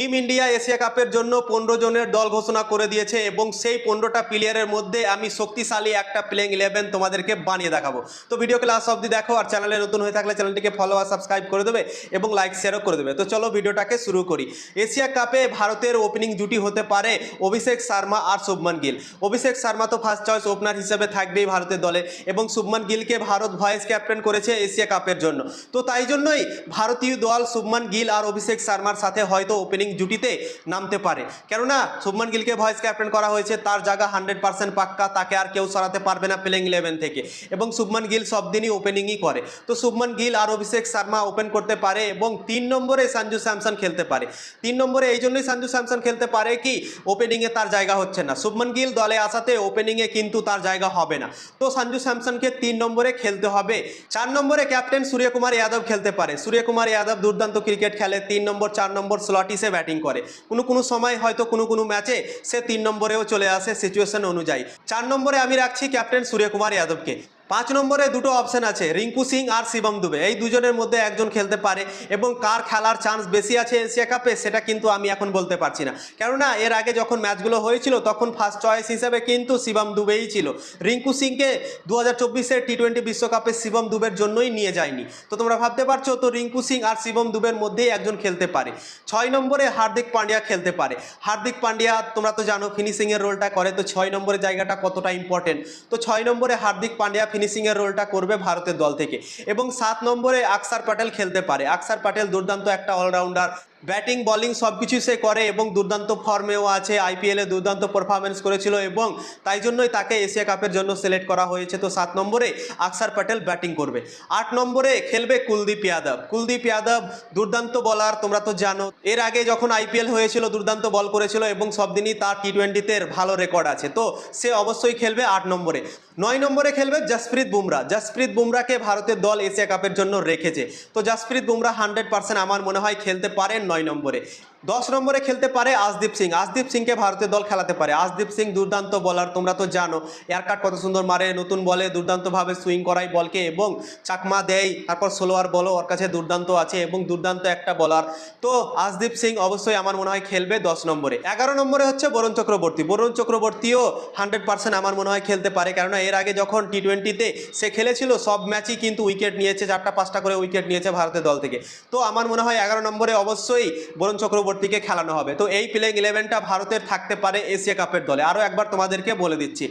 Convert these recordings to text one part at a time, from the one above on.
Team India Asia কাপের জন্য পনেরো জনের দল ঘোষণা করে দিয়েছে এবং সেই পনেরোটা প্লেয়ারের মধ্যে আমি শক্তিশালী একটা প্লেইং ইলেভেন তোমাদেরকে বানিয়ে দেখাবো। তো ভিডিও ক্লাস অবধি দেখো আর চ্যানেলে নতুন হয়ে থাকলে চ্যানেলটিকে ফলো আর সাবস্ক্রাইব করে দেবে এবং লাইক শেয়ারও করে দেবে। তো চলো ভিডিওটাকে শুরু করি। এশিয়া কাপে ভারতের ওপেনিং জুটি হতে পারে অভিষেক শর্মা আর শুভমান গিল। অভিষেক শর্মা তো ফার্স্ট চয়েস ওপেনার হিসেবে থাকবেই ভারতের দলে এবং শুভমান গিলকে ভারত ভয়েস ক্যাপ্টেন করেছে এশিয়া কাপের জন্য। তো তাই জন্যই ভারতীয় দল শুভমান গিল আর অভিষেক শর্মার সাথে হয়তো ওপেনিং জুটিতে নামতে পারে। কেননা শুভমান গিলকে ভয়েস ক্যাপ্টেন করা হয়েছে, তার জায়গা হান্ড্রেড পার্সেন্ট পাক্কা, তাকে আর কেউ সরাতে পারবে না প্লেইং ইলেভেন থেকে। এবং শুভমান গিল সব দিনই ওপেনিংই করে। তো শুভমান গিল আর অভিষেক শর্মা ওপেন করতে পারে এবং তিন নম্বরে সঞ্জু স্যামসন খেলতে পারে। তিন নম্বরে এই জন্যই সঞ্জু স্যামসন খেলতে পারে কি ওপেনিংয়ে তার জায়গা হচ্ছে না। শুভমান গিল দলে আসাতে ওপেনিংয়ে কিন্তু তার জায়গা হবে না। তো সঞ্জু স্যামসনকে তিন নম্বরে খেলতে হবে। চার নম্বরে ক্যাপ্টেন সূর্যকুমার যাদব খেলতে পারে। সূর্যকুমার যাদব দুর্দান্ত ক্রিকেট খেলে। তিন নম্বর, চার নম্বর স্লটই সে ব্যাটিং করে। কোনো কোনো সময় হয়তো কোনো কোনো ম্যাচে সে তিন নম্বরেও চলে আসে সিচুয়েশন অনুযায়ী। চার নম্বরে আমি রাখছি ক্যাপ্টেন সূর্যকুমার যাদবকে। পাঁচ নম্বরে দুটো অপশন আছে, রিঙ্কু সিং আর শিবম দুবে। এই দুজনের মধ্যে একজন খেলতে পারে এবং কার খেলার চান্স বেশি আছে এশিয়া কাপে সেটা কিন্তু আমি এখন বলতে পারছি না। কেননা, এর আগে যখন ম্যাচগুলো হয়েছিল, তখন ফার্স্ট চয়েস হিসেবে কিন্তু শিবম দুবেই ছিল। রিঙ্কু সিংকে দু হাজার চব্বিশের টি টোয়েন্টি বিশ্বকাপে শিবম দুবের জন্যই নিয়ে যায়নি। তো তোমরা ভাবতে পারছ, তো রিঙ্কু সিং আর শিবম দুবের মধ্যেই একজন খেলতে পারে। ছয় নম্বরে হার্দিক পান্ডিয়া খেলতে পারে। হার্দিক পান্ডিয়া, তোমরা তো জানো ফিনিশিংয়ের রোলটা করে, তো ছয় নম্বরে জায়গাটা কতটা ইম্পর্টেন্ট তো ছয় নম্বরে হার্দিক পান্ডিয়া ফিনিশিংয়ের রোলটা করবে ভারতের দল থেকে। এবং সাত নম্বরে আকসার প্যাটেল খেলতে পারে। আকসার প্যাটেল দুর্দান্ত একটা অলরাউন্ডার ব্যাটিং, বলিং সব কিছু সে করে এবং দুর্দান্ত ফর্মেও আছে। আইপিএলে দুর্দান্ত পারফরমেন্স করেছিল এবং তাই জন্যই তাকে এশিয়া কাপের জন্য সিলেক্ট করা হয়েছে। তো সাত নম্বরে আকসার প্যাটেল ব্যাটিং করবে। আট নম্বরে খেলবে কুলদীপ যাদব। কুলদীপ যাদব দুর্দান্ত বলার তোমরা তো জানো। এর আগে যখন আইপিএল হয়েছিল, দুর্দান্ত বল করেছিল এবং সব দিনই তার টি টোয়েন্টিতে ভালো রেকর্ড আছে। তো সে অবশ্যই খেলবে আট নম্বরে। নয় নম্বরে খেলবে জসপ্রীত বুমরা। জসপ্রীত বুমরাকে ভারতের দল এশিয়া কাপের জন্য রেখেছে। তো জসপ্রীত বুমরা হান্ড্রেড পার্সেন্ট আমার মনে হয় খেলতে পারেন নয় নম্বরে। দশ নম্বরে খেলতে পারে আশদীপ সিং। আশদীপ সিংকে ভারতের দল খেলাতে পারে। আশদীপ সিং দুর্দান্ত বলার তোমরা তো জানো এয়ার কাট কত সুন্দর মারে, নতুন বলে দুর্দান্তভাবে সুইং করায় বলকে এবং চাকমা দেয়, তারপর সোলোয়ার বলও ওর কাছে দুর্দান্ত আছে এবং দুর্দান্ত একটা বলার তো আশদীপ সিং অবশ্যই আমার মনে হয় খেলবে দশ নম্বরে। এগারো নম্বরে হচ্ছে বরুণ চক্রবর্তী। বরুণ চক্রবর্তীও হান্ড্রেড পার্সেন্ট আমার মনে হয় খেলতে পারে, কেননা এর আগে যখন টি টোয়েন্টিতে সে খেলেছিল, সব ম্যাচই কিন্তু উইকেট নিয়েছে, চারটা পাঁচটা করে উইকেট নিয়েছে ভারতের দল থেকে। তো আমার মনে হয় এগারো নম্বরে অবশ্যই বরুণ চক্রবর্তীকে খেলানো হবে। তো এই প্লেইং ইলেভেনটা ভারতের থাকতে পারে এশিয়া কাপের দলে। আরও একবার তোমাদেরকে বলে দিচ্ছি।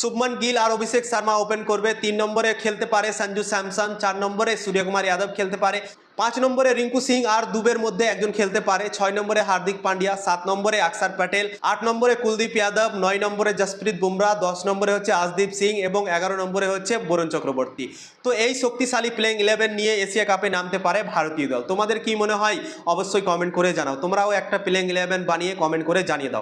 শুভমান গিল আর অভিষেক শর্মা ওপেন করবে। তিন নম্বরে খেলতে পারে সঞ্জু স্যামসন, চার নম্বরে সূর্যকুমার যাদব খেলতে পারে। পাঁচ নম্বরে রিঙ্কু সিং আর দুবের মধ্যে একজন খেলতে পারে। ছয় নম্বরে হার্দিক পান্ডিয়া, সাত নম্বরে আকসার প্যাটেল, আট নম্বরে কুলদীপ যাদব, নয় নম্বরে জসপ্রীত বুমরা, দশ নম্বরে হচ্ছে আশদীপ সিং এবং এগারো নম্বরে হচ্ছে বরুণ চক্রবর্তী। তো এই শক্তিশালী প্লেইং ইলেভেন নিয়ে এশিয়া কাপে নামতে পারে ভারতীয় দল। তোমাদের কি মনে হয়? অবশ্যই কমেন্ট করে জানাও। তোমরাও একটা প্লেইং ইলেভেন বানিয়ে কমেন্ট করে জানিয়ে দাও।